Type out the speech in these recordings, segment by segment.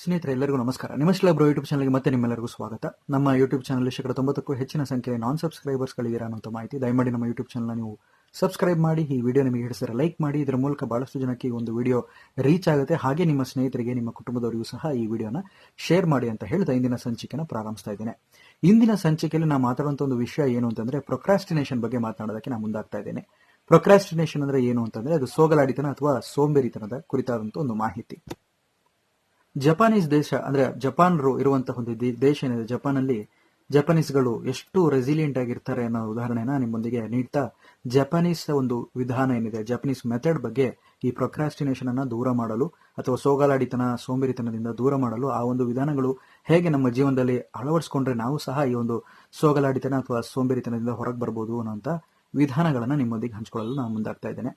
ಸ್ನೇಹಿತರೆ, ಎಲ್ಲರಿಗೂ ನಮಸ್ಕಾರ. ನಿಮಸ್ಲ ಬ್ರೋ ಯೂಟ್ಯೂಬ್ ಚಾನಲ್ಗೆ ಮತ್ತೆ ನಿಮ್ಮೆಲ್ಲರಿಗೂ ಸ್ವಾಗತ. ನಮ್ಮ ಯೂಟ್ಯೂಬ್ ಚಾನಲ್ ಶೇಕಡ ತೊಂಬತ್ತಕ್ಕೂ ಹೆಚ್ಚಿನ ಸಂಖ್ಯೆಯ ನಾನ್ ಸಬ್ಸ್ಕ್ರೈಬರ್ಸ್ಗಳಿದ್ದೀರಾ ಅನ್ನೋ ಮಾಹಿತಿ, ದಯಮಾಡಿ ನಮ್ಮ ಯೂಟ್ಯೂಬ್ ಚಾನಲ್ನ ನೀವು ಸಬ್ಸ್ಕ್ರೈಬ್ ಮಾಡಿ, ಈ ವಿಡಿಯೋ ನಿಮಗೆ ಹಿಡಿಸಿದ್ರೆ ಲೈಕ್ ಮಾಡಿ, ಇದರ ಮೂಲಕ ಬಹಳಷ್ಟು ಜನಕ್ಕೆ ಈ ಒಂದು ವಿಡಿಯೋ ರೀಚ್ ಆಗುತ್ತೆ. ಹಾಗೆ ನಿಮ್ಮ ಸ್ನೇಹಿತರಿಗೆ, ನಿಮ್ಮ ಕುಟುಂಬದವರಿಗೂ ಸಹ ಈ ವಿಡಿಯೋನ ಶೇರ್ ಮಾಡಿ ಅಂತ ಹೇಳ್ತಾ ಇಂದಿನ ಸಂಚಿಕೆಯನ್ನು ಪ್ರಾರಂಭಿಸ್ತಾ ಇದ್ದೇನೆ. ಇಂದಿನ ಸಂಚಿಕೆಯಲ್ಲಿ ನಾನು ಮಾತಾಡುವಂತ ಒಂದು ವಿಷಯ ಏನು ಅಂತಂದ್ರೆ ಪ್ರೊಕ್ರಾಸ್ಟಿನೇಷನ್ ಬಗ್ಗೆ ಮಾತನಾಡೋದಕ್ಕೆ ನಾನು ಮುಂದಾಗ್ತಾ ಇದ್ದೇನೆ. ಪ್ರೊಕ್ರಾಸ್ಟಿನೇಷನ್ ಅಂದ್ರೆ ಏನು ಅಂತಂದ್ರೆ, ಅದು ಸೋಗಲಾಡಿತನ ಅಥವಾ ಸೋಂಬೇರಿತನದ ಕುರಿತಾದಂತ ಒಂದು ಮಾಹಿತಿ. ಜಪಾನೀಸ್ ದೇಶ, ಅಂದ್ರೆ ಜಪಾನ್ರು ಇರುವಂತಹ ಒಂದು ದೇಶ ಏನಿದೆ, ಜಪಾನಲ್ಲಿ ಜಪಾನೀಸ್ಗಳು ಎಷ್ಟು ರೆಸಿಲಿಯೆಂಟ್ ಆಗಿರ್ತಾರೆ ಅನ್ನೋ ಉದಾಹರಣೆನ ನಿಮ್ಮೊಂದಿಗೆ ನೀಡ್ತಾ ಜಪಾನೀಸ್ ಒಂದು ವಿಧಾನ ಏನಿದೆ, ಜಪಾನೀಸ್ ಮೆಥಡ್ ಬಗ್ಗೆ ಈ ಪ್ರೊಕ್ರಾಸ್ಟಿನೇಷನ್ ಅನ್ನ ದೂರ ಮಾಡಲು ಅಥವಾ ಸೋಗಲಾಡಿತನ, ಸೋಂಬೇರಿತನದಿಂದ ದೂರ ಮಾಡಲು ಆ ಒಂದು ವಿಧಾನಗಳು ಹೇಗೆ ನಮ್ಮ ಜೀವನದಲ್ಲಿ ಅಳವಡಿಸ್ಕೊಂಡ್ರೆ ನಾವು ಸಹ ಈ ಒಂದು ಸೋಗಲಾಡಿತನ ಅಥವಾ ಸೋಂಬೇರಿತನದಿಂದ ಹೊರಗೆ ಬರ್ಬೋದು ಅನ್ನೋ ವಿಧಾನಗಳನ್ನ ನಿಮ್ಮೊಂದಿಗೆ ಹಂಚ್ಕೊಳ್ಳಲು ನಾನು ಮುಂದಾಗ್ತಾ ಇದ್ದೇನೆ.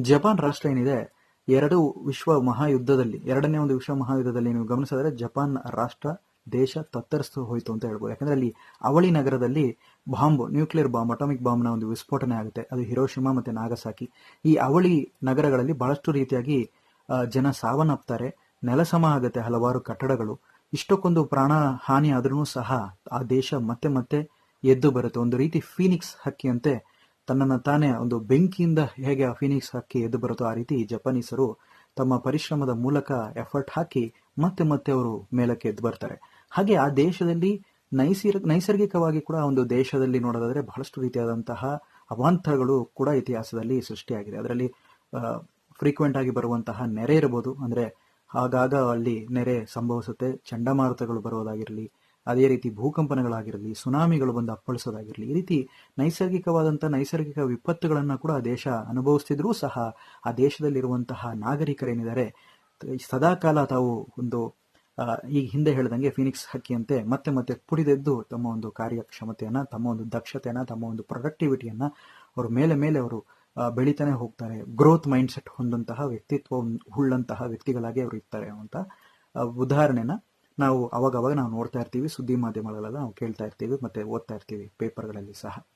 ಜಪಾನ್ ರಾಷ್ಟ್ರ ಏನಿದೆ ಎರಡು ವಿಶ್ವ ಮಹಾಯುದ್ಧದಲ್ಲಿ ಎರಡನೇ ಒಂದು ವಿಶ್ವ ಮಹಾಯುದ್ಧದಲ್ಲಿ ನೀವು ಗಮನಿಸಿದ್ರೆ ಜಪಾನ್ ರಾಷ್ಟ್ರ ದೇಶ ತತ್ತರಿಸ್ತು ಹೋಯಿತು ಅಂತ ಹೇಳ್ಬೋದು. ಯಾಕಂದ್ರೆ ಅಲ್ಲಿ ಅವಳಿ ನಗರದಲ್ಲಿ ಬಾಂಬ್, ನ್ಯೂಕ್ಲಿಯರ್ ಬಾಂಬ್, ಅಟಾಮಿಕ್ ಬಾಂಬ್ನ ಒಂದು ವಿಸ್ಫೋಟನೆ ಆಗುತ್ತೆ. ಅದು ಹಿರೋಶಿಮಾ ಮತ್ತೆ ನಾಗಸಾಕಿ. ಈ ಅವಳಿ ನಗರಗಳಲ್ಲಿ ಬಹಳಷ್ಟು ರೀತಿಯಾಗಿ ಜನ ಸಾವನ್ನಪ್ತಾರೆ. ನೆಲಸಮ ಆಗುತ್ತೆ ಹಲವಾರು ಕಟ್ಟಡಗಳು. ಇಷ್ಟಕ್ಕೊಂದು ಪ್ರಾಣ ಹಾನಿ ಆದ್ರೂ ಸಹ ಆ ದೇಶ ಮತ್ತೆ ಮತ್ತೆ ಎದ್ದು ಬರುತ್ತೆ. ಒಂದು ರೀತಿ ಫೀನಿಕ್ಸ್ ಹಕ್ಕಿಯಂತೆ ತನ್ನನ್ನು ತಾನೇ ಒಂದು ಬೆಂಕಿಯಿಂದ ಹೇಗೆ ಆ ಫೀನಿಕ್ಸ್ ಹಕ್ಕಿ ಎದ್ದು ಬರುತ್ತೋ ಆ ರೀತಿ ಜಪಾನೀಸರು ತಮ್ಮ ಪರಿಶ್ರಮದ ಮೂಲಕ ಎಫರ್ಟ್ ಹಾಕಿ ಮತ್ತೆ ಮತ್ತೆ ಅವರು ಮೇಲಕ್ಕೆ ಎದ್ದು ಬರ್ತಾರೆ. ಹಾಗೆ ಆ ದೇಶದಲ್ಲಿ ನೈಸರ್, ನೈಸರ್ಗಿಕವಾಗಿ ಕೂಡ ಒಂದು ದೇಶದಲ್ಲಿ ನೋಡೋದಾದ್ರೆ ಬಹಳಷ್ಟು ರೀತಿಯಾದಂತಹ ಅವಾಂತರಗಳು ಕೂಡ ಇತಿಹಾಸದಲ್ಲಿ ಸೃಷ್ಟಿಯಾಗಿದೆ. ಅದರಲ್ಲಿ ಫ್ರೀಕ್ವೆಂಟ್ ಆಗಿ ಬರುವಂತಹ ನೆರೆ ಇರಬಹುದು ಅಂದ್ರೆ ಆಗಾಗ ಅಲ್ಲಿ ನೆರೆ ಸಂಭವಿಸುತ್ತೆ, ಚಂಡಮಾರುತಗಳು ಬರೋದಾಗಿರಲಿ ಅದೇ ರೀತಿ ಭೂಕಂಪನಗಳಾಗಿರಲಿ, ಸುನಾಮಿಗಳು ಬಂದು ಅಪ್ಪಳಿಸೋದಾಗಿರಲಿ, ಈ ರೀತಿ ನೈಸರ್ಗಿಕವಾದಂತಹ ನೈಸರ್ಗಿಕ ವಿಪತ್ತುಗಳನ್ನ ಕೂಡ ಆ ದೇಶ ಅನುಭವಿಸ್ತಿದ್ರೂ ಸಹ ಆ ದೇಶದಲ್ಲಿರುವಂತಹ ನಾಗರಿಕರೇನಿದ್ದಾರೆ, ಸದಾಕಾಲ ತಾವು ಒಂದು ಈಗ ಹಿಂದೆ ಹೇಳ್ದಂಗೆ ಫಿನಿಕ್ಸ್ ಹಕ್ಕಿಯಂತೆ ಮತ್ತೆ ಮತ್ತೆ ಪುಡಿದೆದ್ದು ತಮ್ಮ ಒಂದು ಕಾರ್ಯಕ್ಷಮತೆಯನ್ನ, ತಮ್ಮ ಒಂದು ದಕ್ಷತೆಯನ್ನ, ತಮ್ಮ ಒಂದು ಪ್ರೊಡಕ್ಟಿವಿಟಿಯನ್ನ ಅವರು ಮೇಲೆ ಮೇಲೆ ಅವರು ಬೆಳಿತಾನೆ ಹೋಗ್ತಾರೆ. ಗ್ರೋತ್ ಮೈಂಡ್ ಸೆಟ್ ಹೊಂದಂತಹ ವ್ಯಕ್ತಿತ್ವ ಉಳ್ಳಂತಹ ವ್ಯಕ್ತಿಗಳಾಗಿ ಅವರು ಇರ್ತಾರೆ ಅಂತ ಉದಾಹರಣೆನ ನಾವು ಅವಾಗವಾಗ ಅವಾಗ ನಾವು ನೋಡ್ತಾ ಇರ್ತೀವಿ, ಸುದ್ದಿ ಮಾಧ್ಯಮಗಳೆಲ್ಲ ನಾವು ಕೇಳ್ತಾ ಇರ್ತೀವಿ, ಮತ್ತೆ ಓದ್ತಾ ಇರ್ತೀವಿ, ಪೇಪರ್ಗಳಲ್ಲಿ ಸಹ.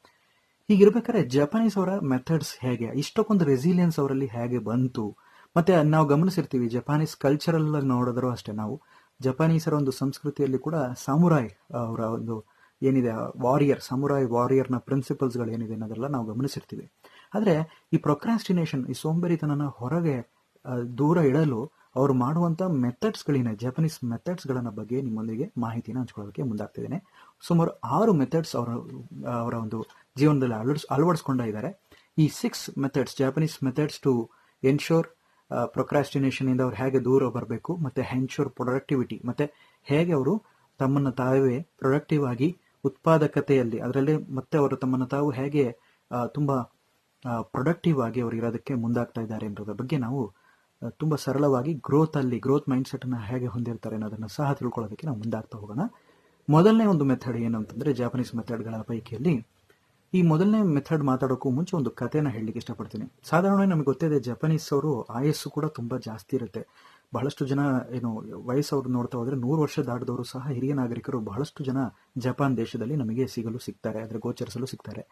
ಹೀಗಿರ್ಬೇಕಾದ್ರೆ ಜಪಾನೀಸ್ ಅವರ ಮೆಥಡ್ಸ್ ಹೇಗೆ, ಇಷ್ಟಕ್ಕೊಂದು ರೆಸಿಲಿಯನ್ಸ್ ಅವರಲ್ಲಿ ಹೇಗೆ ಬಂತು? ಮತ್ತೆ ನಾವು ಗಮನಿಸಿರ್ತೀವಿ ಜಪಾನೀಸ್ ಕಲ್ಚರಲ್ ನೋಡಿದ್ರು ಅಷ್ಟೇ ನಾವು. ಜಪಾನೀಸರ ಒಂದು ಸಂಸ್ಕೃತಿಯಲ್ಲಿ ಕೂಡ ಸಾಮುರಾಯ್ ಅವರ ಒಂದು ಏನಿದೆ ವಾರಿಯರ್ ಸಮುರಾಯ್ ವಾರಿಯರ್ನ ಪ್ರಿನ್ಸಿಪಲ್ಸ್ಗಳು ಏನಿದೆ ಅನ್ನೋದೆಲ್ಲ ನಾವು ಗಮನಿಸಿರ್ತೀವಿ. ಆದ್ರೆ ಈ ಪ್ರೊಕ್ರಾಸ್ಟಿನೇಷನ್ ಈ ಸೋಂಬೇರಿತನನ ಹೊರಗೆ ದೂರ ಇಡಲು ಅವರು ಮಾಡುವಂತ ಮೆಥಡ್ಸ್ಗಳೇನೆ ಜಪನೀಸ್ ಮೆಥಡ್ಸ್ಗಳನ್ನ ಬಗ್ಗೆ ನಿಮ್ಮೊಂದಿಗೆ ಮಾಹಿತಿನ ಹಂಚ್ಕೊಳ್ಳೋದಕ್ಕೆ ಮುಂದಾಗ್ತಿದ್ದೇನೆ. ಸುಮಾರು ಆರು ಮೆಥಡ್ಸ್ ಅವರ ಅವರ ಒಂದು ಜೀವನದಲ್ಲಿ ಅಳವಡಿಸ್, ಅಳವಡಿಸ್ಕೊಂಡ ಇದ್ದಾರೆ ಈ six methods Japanese methods to ensure procrastination ಇಂದ ಅವ್ರು ಹೇಗೆ ದೂರ ಬರಬೇಕು, ಮತ್ತೆ ಹೆನ್ಶೋರ್ ಪ್ರೊಡಕ್ಟಿವಿಟಿ ಮತ್ತೆ ಹೇಗೆ ಅವರು ತಮ್ಮನ್ನು ತಾವೇ ಪ್ರೊಡಕ್ಟಿವ್ ಆಗಿ ಉತ್ಪಾದಕತೆಯಲ್ಲಿ, ಅದರಲ್ಲಿ ಮತ್ತೆ ಅವರು ತಮ್ಮನ್ನು ತಾವು ಹೇಗೆ ತುಂಬಾ ಪ್ರೊಡಕ್ಟಿವ್ ಆಗಿ ಅವರು ಇರೋದಕ್ಕೆ ಮುಂದಾಗ್ತಾ ಇದ್ದಾರೆ ಅನ್ನೋದ್ರ ಬಗ್ಗೆ ನಾವು ತುಂಬಾ ಸರಳವಾಗಿ ಗ್ರೋತ್ ಅಲ್ಲಿ ಗ್ರೋತ್ ಮೈಂಡ್ ಸೆಟ್ ಅನ್ನ ಹೇಗೆ ಹೊಂದಿರ್ತಾರೆ ಅನ್ನೋದನ್ನು ಸಹ ತಿಳ್ಕೊಳ್ಳೋದಕ್ಕೆ ನಾವು ಮುಂದಾಗ್ತಾ ಹೋಗೋಣ. ಮೊದಲನೇ ಒಂದು ಮೆಥಡ್ ಏನು ಅಂತಂದ್ರೆ ಜಾಪನೀಸ್ ಮೆಥಡ್ಗಳ ಪೈಕಿಯಲ್ಲಿ ಈ ಮೊದಲನೇ ಮೆಥಡ್ ಮಾತಾಡೋಕ್ಕೂ ಮುಂಚೆ ಒಂದು ಕಥೆನ ಹೇಳಲಿಕ್ಕೆ ಇಷ್ಟಪಡ್ತೀನಿ. ಸಾಧಾರಣವಾಗಿ ನಮಗೆ ಗೊತ್ತಿದೆ ಜಪನೀಸ್ ಅವರು ಆಯಸ್ಸು ಕೂಡ ತುಂಬಾ ಜಾಸ್ತಿ ಇರುತ್ತೆ. ಬಹಳಷ್ಟು ಜನ, ಏನು, ವಯಸ್ಸವ್ರು ನೋಡ್ತಾ ಹೋದ್ರೆ ನೂರು ವರ್ಷ ದಾಟದವರು ಸಹ ಹಿರಿಯ ನಾಗರಿಕರು ಬಹಳಷ್ಟು ಜನ ಜಪಾನ್ ದೇಶದಲ್ಲಿ ನಮಗೆ ಸಿಗಲು ಸಿಗ್ತಾರೆ, ಅದರ ಗೋಚರಿಸಲು ಸಿಗ್ತಾರೆ.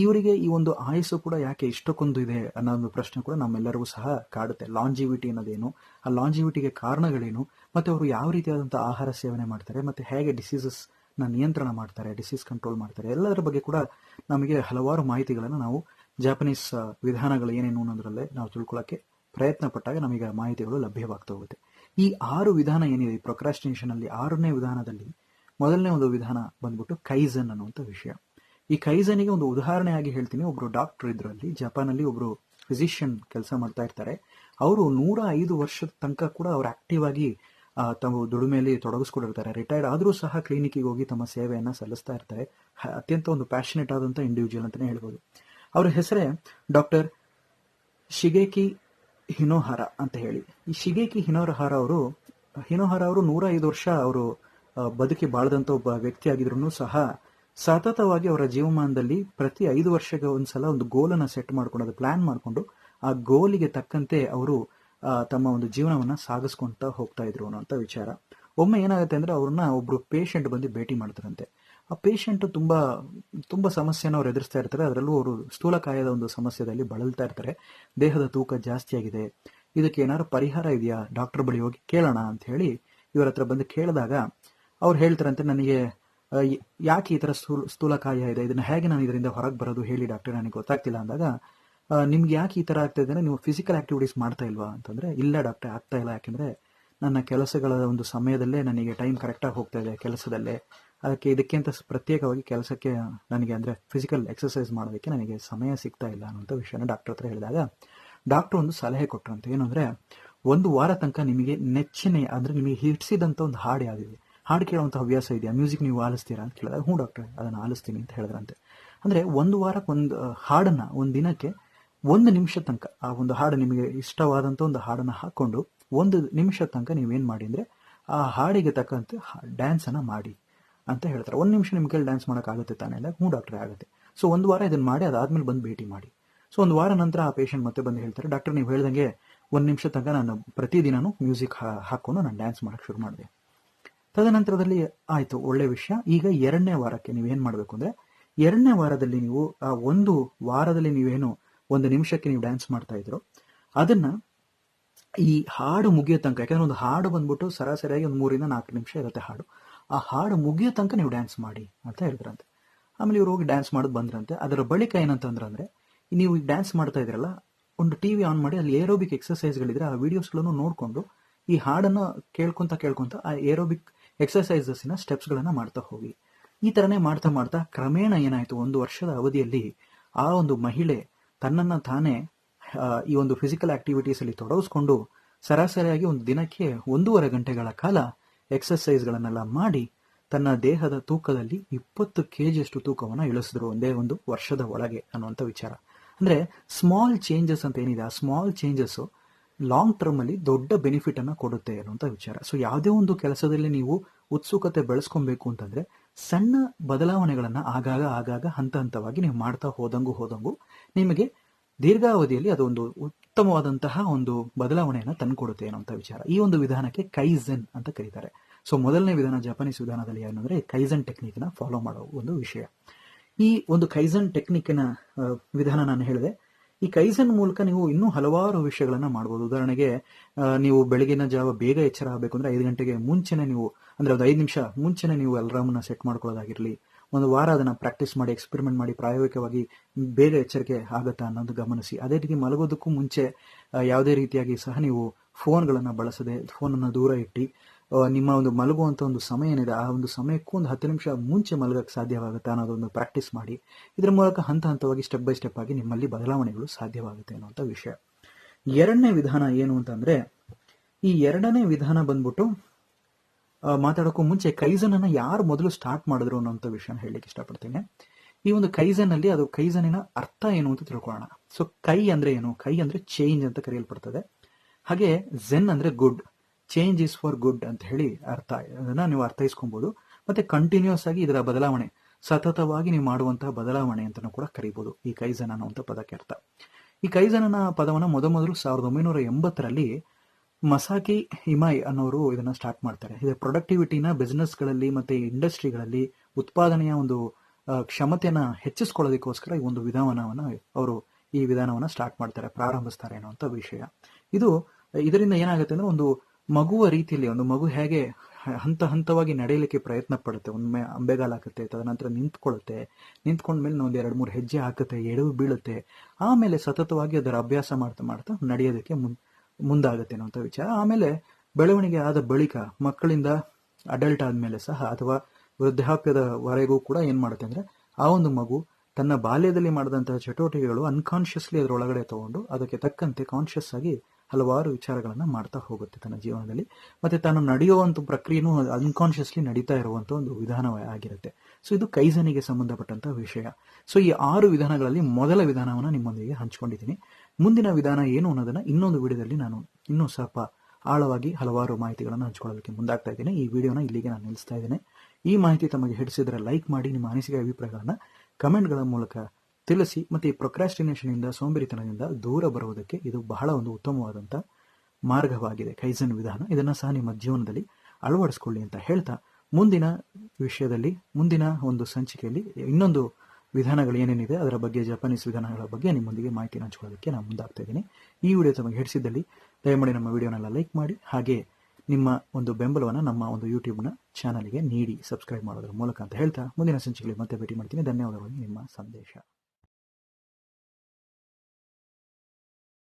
ಇವರಿಗೆ ಈ ಒಂದು ಆಯಸ್ಸು ಕೂಡ ಯಾಕೆ ಇಷ್ಟಕ್ಕೊಂದು ಇದೆ ಅನ್ನೋ ಒಂದು ಪ್ರಶ್ನೆ ಕೂಡ ನಮ್ಮೆಲ್ಲರಿಗೂ ಸಹ ಕಾಡುತ್ತೆ. ಲಾಂಜಿವಿಟಿ ಅನ್ನೋದೇನು? ಆ ಲಾಂಜಿವಿಟಿಗೆ ಕಾರಣಗಳೇನು? ಮತ್ತೆ ಅವರು ಯಾವ ರೀತಿಯಾದಂಥ ಆಹಾರ ಸೇವನೆ ಮಾಡ್ತಾರೆ? ಮತ್ತೆ ಹೇಗೆ ಡಿಸೀಸಸ್ನ ನಿಯಂತ್ರಣ ಮಾಡ್ತಾರೆ ಡಿಸೀಸ್ ಕಂಟ್ರೋಲ್ ಮಾಡ್ತಾರೆ? ಎಲ್ಲದರ ಬಗ್ಗೆ ಕೂಡ ನಮಗೆ ಹಲವಾರು ಮಾಹಿತಿಗಳನ್ನು ನಾವು ಜಾಪನೀಸ್ ವಿಧಾನಗಳು ಏನೇನು ಅನ್ನೋದ್ರಲ್ಲೇ ನಾವು ತಿಳ್ಕೊಳ್ಳೋಕೆ ಪ್ರಯತ್ನ ಪಟ್ಟಾಗ ನಮಗೆ ಮಾಹಿತಿಗಳು ಲಭ್ಯವಾಗ್ತಾ ಹೋಗುತ್ತೆ. ಈ ಆರು ವಿಧಾನ ಏನಿದೆ, ಈ ಪ್ರೊಕ್ರಾಸ್ಟಿನೇಷನ್ ಅಲ್ಲಿ ಆರನೇ ವಿಧಾನದಲ್ಲಿ ಮೊದಲನೇ ಒಂದು ವಿಧಾನ ಬಂದ್ಬಿಟ್ಟು ಕೈಸನ್ ಅನ್ನುವಂಥ ವಿಷಯ. ಈ ಕೈಸನಿಗೆ ಒಂದು ಉದಾಹರಣೆ ಆಗಿ ಹೇಳ್ತೀನಿ. ಒಬ್ರು ಡಾಕ್ಟರ್ ಇದರಲ್ಲಿ, ಜಪಾನಲ್ಲಿ ಒಬ್ರು ಫಿಸಿಷಿಯನ್ ಕೆಲಸ ಮಾಡ್ತಾ ಇರ್ತಾರೆ. ಅವರು ನೂರ ಐದು ವರ್ಷದ ತನಕ ಕೂಡ ಅವ್ರು ಆಕ್ಟಿವ್ ಆಗಿ ತಮ್ಮ ದುಡಿಮೆಯಲ್ಲಿ ತೊಡಗಿಸ್ಕೊಂಡಿರ್ತಾರೆ. ರಿಟೈರ್ಡ್ ಆದರೂ ಸಹ ಕ್ಲಿನಿಕ್ಗೆ ಹೋಗಿ ತಮ್ಮ ಸೇವೆಯನ್ನ ಸಲ್ಲಿಸ್ತಾ ಇರ್ತಾರೆ. ಅತ್ಯಂತ ಒಂದು ಪ್ಯಾಷನೇಟ್ ಆದಂತ ಇಂಡಿವಿಜುವಲ್ ಅಂತಾನೆ ಹೇಳ್ಬೋದು. ಅವ್ರ ಹೆಸರೇ ಡಾಕ್ಟರ್ ಶಿಗೇಕಿ ಹಿನೋಹಾರ ಅಂತ ಹೇಳಿ. ಈ ಶಿಗೇಕಿ ಹಿನೋರಹಾರ ಅವರು ಹಿನೋಹಾರ ಅವರು ನೂರ ಐದು ವರ್ಷ ಅವರು ಬದುಕಿ ಬಾಳದಂತ ಒಬ್ಬ ವ್ಯಕ್ತಿ ಆಗಿದ್ರು ಸಹ ಸತತವಾಗಿ ಅವರ ಜೀವಮಾನದಲ್ಲಿ ಪ್ರತಿ ಐದು ವರ್ಷಕ್ಕೆ ಒಂದ್ಸಲ ಒಂದು ಗೋಲನ್ನು ಸೆಟ್ ಮಾಡ್ಕೊಂಡು ಪ್ಲಾನ್ ಮಾಡಿಕೊಂಡು, ಆ ಗೋಲಿಗೆ ತಕ್ಕಂತೆ ಅವರು ತಮ್ಮ ಒಂದು ಜೀವನವನ್ನ ಸಾಗಿಸ್ಕೊಂತ ಹೋಗ್ತಾ ಇದ್ರು ಅನ್ನೋಂಥ ವಿಚಾರ. ಒಮ್ಮೆ ಏನಾಗುತ್ತೆ ಅಂದ್ರೆ ಅವ್ರನ್ನ ಒಬ್ಬರು ಪೇಷಂಟ್ ಬಂದು ಭೇಟಿ ಮಾಡ್ತಾರಂತೆ. ಆ ಪೇಷಂಟ್ ತುಂಬಾ ತುಂಬಾ ಸಮಸ್ಯೆನ ಅವ್ರು ಎದುರಿಸ್ತಾ ಇರ್ತಾರೆ. ಅದರಲ್ಲೂ ಅವರು ಸ್ಥೂಲಕಾಯದ ಒಂದು ಸಮಸ್ಯೆಯಲ್ಲಿ ಬಳಲ್ತಾ ಇರ್ತಾರೆ. ದೇಹದ ತೂಕ ಜಾಸ್ತಿ ಆಗಿದೆ. ಇದಕ್ಕೆ ಏನಾದ್ರು ಪರಿಹಾರ ಇದೆಯಾ? ಡಾಕ್ಟರ್ ಬಳಿ ಹೋಗಿ ಕೇಳೋಣ ಅಂತ ಹೇಳಿ ಇವರ ಹತ್ರ ಬಂದು ಕೇಳಿದಾಗ ಅವ್ರು ಹೇಳ್ತಾರಂತೆ, ನನಗೆ ಯಾಕೆ ಈ ಥರ ಸ್ಥೂಲ ಸ್ಥೂಲಕಾಯ ಇದೆ? ಇದನ್ನು ಹೇಗೆ ನಾನು ಇದರಿಂದ ಹೊರಗೆ ಬರೋದು ಹೇಳಿ ಡಾಕ್ಟರ್, ನನಗೆ ಗೊತ್ತಾಗ್ತಿಲ್ಲ ಅಂದಾಗ ನಿಮ್ಗೆ ಯಾಕೆ ಈ ಥರ ಆಗ್ತಾ ಇದೆ ನೀವು ಫಿಸಿಕಲ್ ಆಕ್ಟಿವಿಟೀಸ್ ಮಾಡ್ತಾ ಇಲ್ವಾ ಅಂತಂದ್ರೆ, ಇಲ್ಲ ಡಾಕ್ಟರ್, ಆಗ್ತಾ ಇಲ್ಲ. ಯಾಕೆಂದ್ರೆ ನನ್ನ ಕೆಲಸಗಳ ಒಂದು ಸಮಯದಲ್ಲೇ ನನಗೆ ಟೈಮ್ ಕರೆಕ್ಟಾಗಿ ಹೋಗ್ತಾ ಇದೆ ಕೆಲಸದಲ್ಲೇ. ಅದಕ್ಕೆ ಇದಕ್ಕೆ ಅಂತ ಸ್- ಪ್ರತ್ಯೇಕವಾಗಿ ಕೆಲಸಕ್ಕೆ ನನಗೆ ಅಂದರೆ ಫಿಸಿಕಲ್ ಎಕ್ಸಸೈಸ್ ಮಾಡೋದಕ್ಕೆ ನನಗೆ ಸಮಯ ಸಿಗ್ತಾ ಇಲ್ಲ ಅನ್ನೋಂಥ ವಿಷಯನ ಡಾಕ್ಟರ್ ಹತ್ರ ಹೇಳಿದಾಗ, ಡಾಕ್ಟರ್ ಒಂದು ಸಲಹೆ ಕೊಟ್ಟರಂತೆ ಏನು ಅಂದರೆ, ಒಂದು ವಾರ ತನಕ ನಿಮಗೆ ನೆಚ್ಚಿನ, ಅಂದರೆ ನಿಮಗೆ ಹಿಡಿಸಿದಂಥ ಒಂದು ಹಾಡು ಯಾವುದಿದೆ? ಹಾಡು ಕೇಳುವಂಥ ಹವ್ಯಾಸ ಇದೆಯಾ? ಮ್ಯೂಸಿಕ್ ನೀವು ಆಲಿಸ್ತೀರಾ ಅಂತ ಕೇಳಿದಾಗ, ಹ್ಞೂ ಡಾಕ್ಟರ್, ಅದನ್ನು ಆಲಿಸ್ತೀನಿ ಅಂತ ಹೇಳಿದ್ರಂತೆ. ಅಂದರೆ ಒಂದು ವಾರಕ್ಕೆ ಒಂದು ಹಾಡನ್ನು ಒಂದು ದಿನಕ್ಕೆ ಒಂದು ನಿಮಿಷ ತನಕ, ಆ ಒಂದು ಹಾಡು ನಿಮಗೆ ಇಷ್ಟವಾದಂಥ ಒಂದು ಹಾಡನ್ನು ಹಾಕ್ಕೊಂಡು ಒಂದು ನಿಮಿಷ ತನಕ ನೀವೇನು ಮಾಡಿ ಅಂದರೆ, ಆ ಹಾಡಿಗೆ ತಕ್ಕಂತೆ ಡ್ಯಾನ್ಸನ್ನು ಮಾಡಿ ಅಂತ ಹೇಳ್ತಾರೆ. ಒಂದು ನಿಮಿಷ ನಿಮ್ಮ ಕೈಲಿ ಡ್ಯಾನ್ಸ್ ಮಾಡೋಕ್ಕಾಗುತ್ತೆ ತಾನೇ? ಅಂದಾಗ ಹ್ಞೂ ಡಾಕ್ಟ್ರೆ, ಆಗುತ್ತೆ. ಸೊ ಒಂದು ವಾರ ಇದನ್ನು ಮಾಡಿ, ಅದಾದ್ಮೇಲೆ ಬಂದು ಭೇಟಿ ಮಾಡಿ. ಸೊ ಒಂದು ವಾರ ನಂತರ ಆ ಪೇಷಂಟ್ ಮತ್ತೆ ಬಂದು ಹೇಳ್ತಾರೆ, ಡಾಕ್ಟರ್, ನೀವು ಹೇಳ್ದಂಗೆ ಒಂದು ನಿಮಿಷ ತನಕ ನಾನು ಪ್ರತಿದಿನನೂ ಮ್ಯೂಸಿಕ್ ಹಾಕೊಂಡು ನಾನು ಡ್ಯಾನ್ಸ್ ಮಾಡೋಕ್ಕೆ ಶುರು ಮಾಡಿದೆ. ತದನಂತರದಲ್ಲಿ ಆಯಿತು, ಒಳ್ಳೆ ವಿಷಯ. ಈಗ ಎರಡನೇ ವಾರಕ್ಕೆ ನೀವೇನು ಮಾಡಬೇಕು ಅಂದರೆ, ಎರಡನೇ ವಾರದಲ್ಲಿ ನೀವು, ಆ, ಒಂದು ವಾರದಲ್ಲಿ ನೀವೇನು ಒಂದು ನಿಮಿಷಕ್ಕೆ ನೀವು ಡ್ಯಾನ್ಸ್ ಮಾಡ್ತಾ ಇದ್ರು, ಅದನ್ನ ಈ ಹಾಡು ಮುಗಿಯೋ ತನಕ, ಯಾಕಂದ್ರೆ ಒಂದು ಹಾಡು ಬಂದ್ಬಿಟ್ಟು ಸರಾಸರಿಯಾಗಿ ಒಂದು ಮೂರಿಂದ ನಾಲ್ಕು ನಿಮಿಷ ಇರುತ್ತೆ ಹಾಡು. ಆ ಹಾಡು ಮುಗಿಯೋ ತನಕ ನೀವು ಡ್ಯಾನ್ಸ್ ಮಾಡಿ ಅಂತ ಹೇಳಿದ್ರಂತೆ. ಆಮೇಲೆ ಇವ್ರು ಹೋಗಿ ಡ್ಯಾನ್ಸ್ ಮಾಡೋದು ಬಂದ್ರಂತೆ. ಅದರ ಬಳಿಕ ಏನಂತಂದ್ರೆ ಅಂದ್ರೆ, ನೀವು ಡ್ಯಾನ್ಸ್ ಮಾಡ್ತಾ ಇದ್ರಲ್ಲ ಒಂದು ಟಿವಿ ಆನ್ ಮಾಡಿ, ಅಲ್ಲಿ ಏರೋಬಿಕ್ ಎಕ್ಸಸೈಸ್ಗಳಿದ್ರೆ ಆ ವಿಡಿಯೋಸ್ಗಳನ್ನು ನೋಡಿಕೊಂಡು ಈ ಹಾಡನ್ನು ಕೇಳ್ಕೊಂತ ಕೇಳ್ಕೊಂತ ಆ ಏರೋಬಿಕ್ ಎಕ್ಸಸೈಸಸ್ನ ಸ್ಟೆಪ್ಸ್ಗಳನ್ನು ಮಾಡ್ತಾ ಹೋಗಿ. ಈ ಥರನೇ ಮಾಡ್ತಾ ಮಾಡ್ತಾ ಕ್ರಮೇಣ ಏನಾಯಿತು? ಒಂದು ವರ್ಷದ ಅವಧಿಯಲ್ಲಿ ಆ ಒಂದು ಮಹಿಳೆ ತನ್ನನ್ನು ತಾನೇ ಈ ಒಂದು ಫಿಸಿಕಲ್ ಆಕ್ಟಿವಿಟೀಸ್ ಅಲ್ಲಿ ತೊಡಗಿಸ್ಕೊಂಡು ಸರಾಸರಿಯಾಗಿ ಒಂದು ದಿನಕ್ಕೆ ಒಂದೂವರೆ ಗಂಟೆಗಳ ಕಾಲ ಎಕ್ಸಸೈಸ್ಗಳನ್ನೆಲ್ಲ ಮಾಡಿ ತನ್ನ ದೇಹದ ತೂಕದಲ್ಲಿ ಇಪ್ಪತ್ತು ಕೆ ಜಿಯಷ್ಟು ತೂಕವನ್ನು ಇಳಿಸಿದ್ರು ಒಂದೇ ಒಂದು ವರ್ಷದ ಒಳಗೆ ಅನ್ನುವಂಥ ವಿಚಾರ. ಅಂದ್ರೆ ಸ್ಮಾಲ್ ಚೇಂಜಸ್ ಅಂತ ಏನಿದೆ? ಆ ಸ್ಮಾಲ್ ಚೇಂಜಸ್ ಲಾಂಗ್ ಟರ್ಮ್ ಅಲ್ಲಿ ದೊಡ್ಡ ಬೆನಿಫಿಟ್ ಅನ್ನ ಕೊಡುತ್ತೆ ಅನ್ನುವಂಥ ವಿಚಾರ. ಸೊ ಯಾವುದೇ ಒಂದು ಕೆಲಸದಲ್ಲಿ ನೀವು ಉತ್ಸುಕತೆ ಬೆಳೆಸ್ಕೊಬೇಕು ಅಂತಂದ್ರೆ, ಸಣ್ಣ ಬದಲಾವಣೆಗಳನ್ನು ಆಗಾಗ ಆಗಾಗ ಹಂತ ಹಂತವಾಗಿ ನೀವು ಮಾಡ್ತಾ ಹೋದಂಗು ಹೋದಂಗು ನಿಮಗೆ ದೀರ್ಘಾವಧಿಯಲ್ಲಿ ಅದೊಂದು ಉತ್ತಮವಾದಂತಹ ಒಂದು ಬದಲಾವಣೆಯನ್ನು ತಂದುಕೊಡುತ್ತೆ ಅನ್ನುವಂಥ ವಿಚಾರ. ಈ ಒಂದು ವಿಧಾನಕ್ಕೆ ಕೈಸೆನ್ ಅಂತ ಕರೀತಾರೆ. ಸೊ ಮೊದಲನೇ ವಿಧಾನ ಜಪಾನೀಸ್ ವಿಧಾನದಲ್ಲಿ ಏನಂದ್ರೆ ಕೈಝನ್ ಟೆಕ್ನಿಕ್ನ ಫಾಲೋ ಮಾಡೋ ಒಂದು ವಿಷಯ. ಈ ಒಂದು ಕೈಝನ್ ಟೆಕ್ನಿಕ್ನ ವಿಧಾನ ನಾನು ಹೇಳಿದೆ. ಈ ಕೈಸನ್ ಮೂಲಕ ನೀವು ಇನ್ನೂ ಹಲವಾರು ವಿಷಯಗಳನ್ನ ಮಾಡ್ಬೋದು. ಉದಾಹರಣೆಗೆ ನೀವು ಬೆಳಗಿನ ಜಾವ ಬೇಗ ಎಚ್ಚರ ಆಗಬೇಕು ಅಂದ್ರೆ ಐದು ಗಂಟೆಗೆ ಮುಂಚೆನೆ ನೀವು, ಅಂದ್ರೆ ಒಂದು ಐದು ನಿಮಿಷ ಮುಂಚೆನೆ ನೀವು ಅಲಾರಾಮ್ನ ಸೆಟ್ ಮಾಡ್ಕೊಳ್ಳೋದಾಗಿರಲಿ, ಒಂದು ವಾರ ಅದನ್ನ ಪ್ರಾಕ್ಟೀಸ್ ಮಾಡಿ ಎಕ್ಸ್ಪೆರಿಮೆಂಟ್ ಮಾಡಿ, ಪ್ರಾಯೋಗಿಕವಾಗಿ ಬೇಗ ಎಚ್ಚರಿಕೆ ಆಗತ್ತಾ ಅನ್ನೋದು ಗಮನಿಸಿ. ಅದೇ ರೀತಿ ಮಲಗೋದಕ್ಕೂ ಮುಂಚೆ ಯಾವುದೇ ರೀತಿಯಾಗಿ ಸಹ ನೀವು ಫೋನ್ಗಳನ್ನ ಬಳಸದೆ ಫೋನನ್ನು ದೂರ ಇಟ್ಟು ನಿಮ್ಮ ಒಂದು ಮಲಗುವಂಥ ಒಂದು ಸಮಯ ಏನಿದೆ, ಆ ಒಂದು ಸಮಯಕ್ಕೂ ಒಂದು ಹತ್ತು ನಿಮಿಷ ಮುಂಚೆ ಮಲಗಕ್ಕೆ ಸಾಧ್ಯವಾಗುತ್ತೆ ಅನ್ನೋದೊಂದು ಪ್ರಾಕ್ಟೀಸ್ ಮಾಡಿ. ಇದರ ಮೂಲಕ ಹಂತ ಹಂತವಾಗಿ ಸ್ಟೆಪ್ ಬೈ ಸ್ಟೆಪ್ ಆಗಿ ನಿಮ್ಮಲ್ಲಿ ಬದಲಾವಣೆಗಳು ಸಾಧ್ಯವಾಗುತ್ತೆ ಅನ್ನುವಂಥ ವಿಷಯ. ಎರಡನೇ ವಿಧಾನ ಏನು ಅಂತಂದ್ರೆ, ಈ ಎರಡನೇ ವಿಧಾನ ಬಂದ್ಬಿಟ್ಟು ಮಾತಾಡೋಕ್ಕೂ ಮುಂಚೆ ಕೈಸನ್ ಅನ್ನ ಯಾರು ಮೊದಲು ಸ್ಟಾರ್ಟ್ ಮಾಡಿದ್ರು ಅನ್ನೋಂಥ ವಿಷಯನ ಹೇಳಲಿಕ್ಕೆ ಇಷ್ಟಪಡ್ತೇನೆ. ಈ ಒಂದು ಕೈಸನಲ್ಲಿ ಅದು ಕೈಸನಿನ ಅರ್ಥ ಏನು ಅಂತ ತಿಳ್ಕೊಳ್ಳೋಣ. ಸೊ ಕೈ ಅಂದ್ರೆ ಏನು? ಕೈ ಅಂದ್ರೆ ಚೇಂಜ್ ಅಂತ ಕರೆಯಲ್ಪಡ್ತದೆ. ಹಾಗೆ ಝೆನ್ ಅಂದ್ರೆ good change is for good ಅಂತ ಹೇಳಿ ಅರ್ಥ, ಅದನ್ನ ನೀವು ಅರ್ಥೈಸ್ಕೊಬೋದು. ಮತ್ತೆ ಕಂಟಿನ್ಯೂಸ್ ಆಗಿ ಇದರ ಬದಲಾವಣೆ, ಸತತವಾಗಿ ನೀವು ಮಾಡುವಂತಹ ಬದಲಾವಣೆ ಅಂತಾನೂ ಕೂಡ ಕರಿಬಹುದು ಈ ಕೈಜನ್ ಅನ್ನುವಂಥ ಪದಕ್ಕೆ ಅರ್ಥ. ಈ ಕೈಜನನ ಪದವನ್ನ ಮೊದಮೊದಲು ಸಾವಿರದ ಒಂಬೈನೂರ ಎಂಬತ್ತರಲ್ಲಿ ಮಸಾಕಿ ಹಿಮಾಯ್ ಅನ್ನೋರು ಇದನ್ನ ಸ್ಟಾರ್ಟ್ ಮಾಡ್ತಾರೆ. ಇದು ಪ್ರೊಡಕ್ಟಿವಿಟಿನ ಬಿಸ್ನೆಸ್ಗಳಲ್ಲಿ ಮತ್ತೆ ಇಂಡಸ್ಟ್ರಿಗಳಲ್ಲಿ ಉತ್ಪಾದನೆಯ ಒಂದು ಕ್ಷಮತೆಯನ್ನ ಹೆಚ್ಚಿಸ್ಕೊಳ್ಳೋದಕ್ಕೋಸ್ಕರ ಈ ಒಂದು ವಿಧಾನವನ್ನ ಅವರು ಈ ವಿಧಾನವನ್ನ ಸ್ಟಾರ್ಟ್ ಮಾಡ್ತಾರೆ, ಪ್ರಾರಂಭಿಸ್ತಾರೆ ಅನ್ನುವಂಥ ವಿಷಯ. ಇದು ಇದರಿಂದ ಏನಾಗುತ್ತೆ ಅಂದ್ರೆ ಒಂದು ಮಗುವ ರೀತಿಯಲ್ಲಿ, ಒಂದು ಮಗು ಹೇಗೆ ಹಂತ ಹಂತವಾಗಿ ನಡೆಯಲಿಕ್ಕೆ ಪ್ರಯತ್ನ ಪಡುತ್ತೆ ಒಮ್ಮೆ ಅಂಬೆಗಾಲ ಹಾಕುತ್ತೆ ತದನಂತರ ನಿಂತ್ಕೊಳ್ಳುತ್ತೆ ನಿಂತ್ಕೊಂಡ್ಮೇಲೆ ಒಂದು ಎರಡು ಮೂರು ಹೆಜ್ಜೆ ಹಾಕುತ್ತೆ, ಎಡವು ಬೀಳುತ್ತೆ, ಆಮೇಲೆ ಸತತವಾಗಿ ಅದರ ಅಭ್ಯಾಸ ಮಾಡ್ತಾ ಮಾಡ್ತಾ ನಡೆಯೋದಕ್ಕೆ ಮುನ್, ಮುಂದಾಗುತ್ತೆ ಅನ್ನುವಂಥ ವಿಚಾರ. ಆಮೇಲೆ ಬೆಳವಣಿಗೆ ಆದ ಬಳಿಕ ಮಕ್ಕಳಿಂದ ಅಡಲ್ಟ್ ಆದ್ಮೇಲೆ ಸಹ ಅಥವಾ ವೃದ್ಧಾಪ್ಯದವರೆಗೂ ಕೂಡ ಏನು ಮಾಡುತ್ತೆ ಅಂದ್ರೆ, ಆ ಒಂದು ಮಗು ತನ್ನ ಬಾಲ್ಯದಲ್ಲಿ ಮಾಡಿದಂತಹ ಚಟುವಟಿಕೆಗಳು ಅನ್ಕಾನ್ಶಿಯಸ್ಲಿ ಅದರೊಳಗಡೆ ತಗೊಂಡು ಅದಕ್ಕೆ ತಕ್ಕಂತೆ ಕಾನ್ಶಿಯಸ್ ಆಗಿ ಹಲವಾರು ವಿಚಾರಗಳನ್ನು ಮಾಡ್ತಾ ಹೋಗುತ್ತೆ ತನ್ನ ಜೀವನದಲ್ಲಿ. ಮತ್ತೆ ತಾನು ನಡೆಯುವಂತ ಪ್ರಕ್ರಿಯೆನೂ ಅನ್ಕಾನ್ಶಿಯಸ್ಲಿ ನಡೀತಾ ಇರುವಂತ ಒಂದು ವಿಧಾನ ಆಗಿರುತ್ತೆ. ಸೊ ಇದು ಕೈಸನಿಗೆ ಸಂಬಂಧಪಟ್ಟಂತ ವಿಷಯ. ಸೊ ಈ ಆರು ವಿಧಾನಗಳಲ್ಲಿ ಮೊದಲ ವಿಧಾನವನ್ನ ನಿಮ್ಮೊಂದಿಗೆ ಹಂಚ್ಕೊಂಡಿದ್ದೀನಿ. ಮುಂದಿನ ವಿಧಾನ ಏನು ಅನ್ನೋದನ್ನ ಇನ್ನೊಂದು ವಿಡಿಯೋದಲ್ಲಿ ನಾನು ಇನ್ನೂ ಸ್ವಲ್ಪ ಆಳವಾಗಿ ಹಲವಾರು ಮಾಹಿತಿಗಳನ್ನು ಹಂಚಿಕೊಳ್ಳೋದಕ್ಕೆ ಮುಂದಾಗ್ತಾ ಇದ್ದೀನಿ. ಈ ವಿಡಿಯೋನ ಇಲ್ಲಿಗೆ ನಾನು ನಿಲ್ಲಿಸ್ತಾ ಇದ್ದೇನೆ. ಈ ಮಾಹಿತಿ ತಮಗೆ ಹಿಡಿಸಿದರೆ ಲೈಕ್ ಮಾಡಿ, ನಿಮ್ಮ ಅನಿಸಿಕೆ, ಅಭಿಪ್ರಾಯಗಳನ್ನ ಕಮೆಂಟ್ಗಳ ಮೂಲಕ ತಿಳಿಸಿ ಮತ್ತೆ ಈ ಪ್ರೊಕ್ರಾಸ್ಟಿನೇಷನಿಂದ ಸೋಂಬೇರಿತನದಿಂದ ದೂರ ಬರುವುದಕ್ಕೆ ಇದು ಬಹಳ ಒಂದು ಉತ್ತಮವಾದಂಥ ಮಾರ್ಗವಾಗಿದೆ. ಕೈಸನ್ ವಿಧಾನ. ಇದನ್ನ ಸಹ ನಿಮ್ಮ ಜೀವನದಲ್ಲಿ ಅಳವಡಿಸ್ಕೊಳ್ಳಿ ಅಂತ ಹೇಳ್ತಾ, ಮುಂದಿನ ವಿಷಯದಲ್ಲಿ, ಮುಂದಿನ ಒಂದು ಸಂಚಿಕೆಯಲ್ಲಿ ಇನ್ನೊಂದು ವಿಧಾನಗಳು ಏನೇನಿದೆ, ಅದರ ಬಗ್ಗೆ ಜಪಾನೀಸ್ ವಿಧಾನಗಳ ಬಗ್ಗೆ ನಿಮ್ಮೊಂದಿಗೆ ಮಾಹಿತಿ ಹಂಚ್ಕೊಳ್ಳೋದಕ್ಕೆ ನಾನು ಮುಂದಾಗ್ತಾ ಇದ್ದೀನಿ. ಈ ವಿಡಿಯೋ ತಮಗೆ ಹಿಡಿಸಿದ್ದಲ್ಲಿ ದಯಮಾಡಿ ನಮ್ಮ ವಿಡಿಯೋನೆಲ್ಲ ಲೈಕ್ ಮಾಡಿ, ಹಾಗೆ ನಿಮ್ಮ ಒಂದು ಬೆಂಬಲವನ್ನು ನಮ್ಮ ಒಂದು ಯೂಟ್ಯೂಬ್ನ ಚಾನಲ್ಗೆ ನೀಡಿ ಸಬ್ಸ್ಕ್ರೈಬ್ ಮಾಡೋದ್ರ ಮೂಲಕ ಅಂತ ಹೇಳ್ತಾ, ಮುಂದಿನ ಸಂಚಿಕೆಯಲ್ಲಿ ಮತ್ತೆ ಭೇಟಿ ಮಾಡ್ತೀನಿ. ಧನ್ಯವಾದಗಳು. ನಿಮ್ಮ ಸಂದೇಶ.